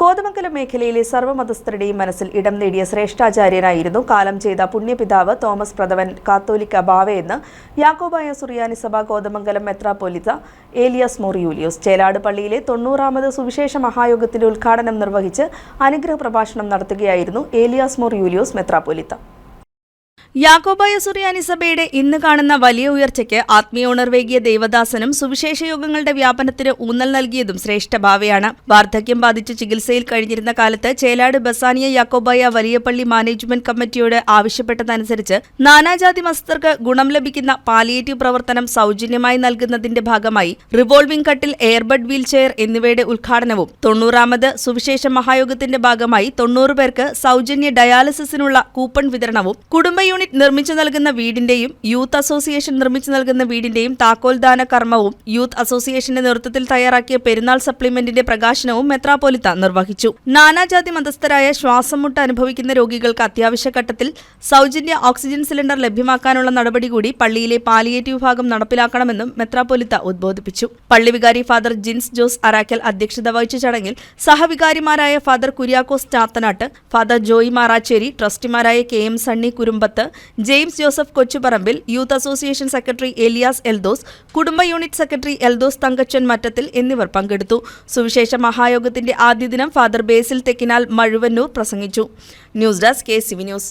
കോതമംഗലം മേഖലയിലെ സർവമതസ്ഥരുടെയും മനസ്സിൽ ഇടം നേടിയ ശ്രേഷ്ഠാചാര്യനായിരുന്നു കാലം ചെയ്ത പുണ്യപിതാവ് തോമസ് പ്രഥവൻ കാത്തോലിക്ക ബാവയെന്ന് യാക്കോബായ സുറിയാനി സഭ കോതമംഗലം മെത്രാപ്പൊലിത്ത ഏലിയാസ് മോറിയൂലിയോസ്. ചേലാട് പള്ളിയിലെ തൊണ്ണൂറാമത് സുവിശേഷ മഹായോഗത്തിന്റെ ഉദ്ഘാടനം നിർവഹിച്ച് അനുഗ്രഹ പ്രഭാഷണം നടത്തുകയായിരുന്നു ഏലിയാസ് മോർ യൂലിയോസ് മെത്രാപ്പൊലിത്ത. യാക്കോബായ സുറിയാനി സഭയുടെ ഇന്ന് കാണുന്ന വലിയ ഉയർച്ചയ്ക്ക് ആത്മീയ ഉണർവേകിയ ദേവദാസനും സുവിശേഷ യോഗങ്ങളുടെ വ്യാപനത്തിന് ഊന്നൽ നൽകിയതും ശ്രേഷ്ഠ ശ്രേഷ്ഠഭാവയാണ് വാർദ്ധക്യം ബാധിച്ച് ചികിത്സയിൽ കഴിഞ്ഞിരുന്ന കാലത്ത് ചേലാട് ബസാനിയ യാക്കോബായ വലിയപള്ളി മാനേജ്മെന്റ് കമ്മിറ്റിയോട് ആവശ്യപ്പെട്ടതനുസരിച്ച് നാനാജാതി മസ്തർക്ക് ഗുണം ലഭിക്കുന്ന പാലിയേറ്റീവ് പ്രവർത്തനം സൗജന്യമായി നൽകുന്നതിന്റെ ഭാഗമായി റിവോൾവിംഗ് കട്ടിൽ എയർബഡ് വീൽചെയർ എന്നിവയുടെ ഉദ്ഘാടനവും തൊണ്ണൂറാമത് സുവിശേഷ മഹായോഗത്തിന്റെ ഭാഗമായി തൊണ്ണൂറ് പേർക്ക് സൗജന്യ ഡയാലിസിസിനുള്ള കൂപ്പൺ വിതരണവും കുടുംബ യൂണിറ്റ് നിർമ്മിച്ചു നൽകുന്ന വീടിന്റെയും യൂത്ത് അസോസിയേഷൻ നിർമ്മിച്ചു നൽകുന്ന വീടിന്റെയും താക്കോൽദാന കർമ്മവും യൂത്ത് അസോസിയേഷന്റെ നേതൃത്വത്തിൽ തയ്യാറാക്കിയ പെരുന്നാൾ സപ്ലിമെന്റിന്റെ പ്രകാശനവും മെത്രാപോലിത്ത നിർവഹിച്ചു. നാനാജാതി മതസ്ഥരായ ശ്വാസം മുട്ട അനുഭവിക്കുന്ന രോഗികൾക്ക് അത്യാവശ്യ ഘട്ടത്തിൽ സൗജന്യ ഓക്സിജൻ സിലിണ്ടർ ലഭ്യമാക്കാനുള്ള നടപടി കൂടി പള്ളിയിലെ പാലിയേറ്റീവ് വിഭാഗം നടപ്പിലാക്കണമെന്നും മെത്രാപോലിത്ത ഉദ്ബോധിപ്പിച്ചു. പള്ളി വികാരി ഫാദർ ജിൻസ് ജോസ് അറാക്കൽ അധ്യക്ഷത വഹിച്ച ചടങ്ങിൽ സഹവികാരിമാരായ father Kuriakose Chathanattu father Joy Maracheri ട്രസ്റ്റിമാരായ K M Sunny Kurumbathu James Joseph Kochuparambil youth association secretary Elias Eldhose കുടുംബ യൂണിറ്റ് സെക്രട്ടറി എൽദോസ് തങ്കച്ചൻ മറ്റത്തിൽ എന്നിവർ പങ്കെടുത്തു. സുവിശേഷ മഹായോഗത്തിന്റെ ആദ്യ ദിനം ഫാദർ ബേസിൽ തെക്കിനാൽ മഴുവന്നൂർ പ്രസംഗിച്ചു. News desk K CV news.